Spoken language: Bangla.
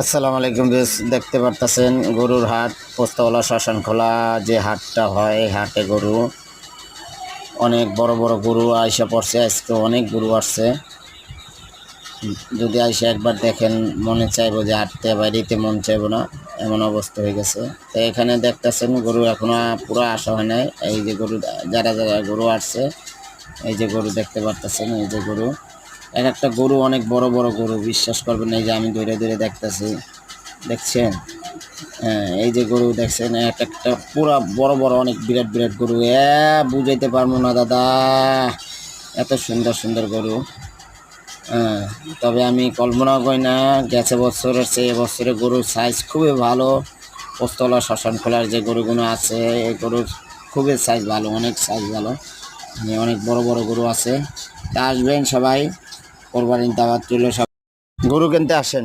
আসসালামু আলাইকুম বেশ দেখতে পারতেছেন গরুর হাট, পোস্তওয়ালা শ্মশান খোলা, যে হাটটা হয় হাটে গরু, অনেক বড় বড় গরু আইসা পড়ছে, আজকে অনেক গরু আসছে। যদি আইসা একবার দেখেন, মনে চাইব যে হাঁটতে বাইরেতে মন চাইব না, এমন অবস্থা হয়ে গেছে। তো এখানে দেখতেছেন গরু এখনও পুরো আসা হয় নাই। এই যে গরু, যারা যারা গরু আসছে, এই যে গরু দেখতে পারতেছেন, এই যে গরু। এক একটা গরু, অনেক বড় বড় গরু, বিশ্বাস করবেন এই যে আমি ধীরে ধীরে দেখতেছি, দেখছেন? হ্যাঁ এই যে গরু দেখছেন, এক একটা পুরা বড় বড়, অনেক বিরাট বিরাট গরু। এ, বুঝাইতে পারব না, দাদা। এত সুন্দর সুন্দর গরু। হ্যাঁ তবে আমি কল্পনা করি না, গেছে বছরের সে এবছরে গরুর সাইজ খুবই ভালো। পোস্তলা, শ্মশান খোলার যে গরুগুলো আছে এই গরুর খুবই সাইজ ভালো, অনেক সাইজ ভালো। মানে অনেক বড় বড় গরু আছে। তা আসবেন সবাই। কোরবানির দাওয়াত তুলে সব। গরু কিনতে আসেন।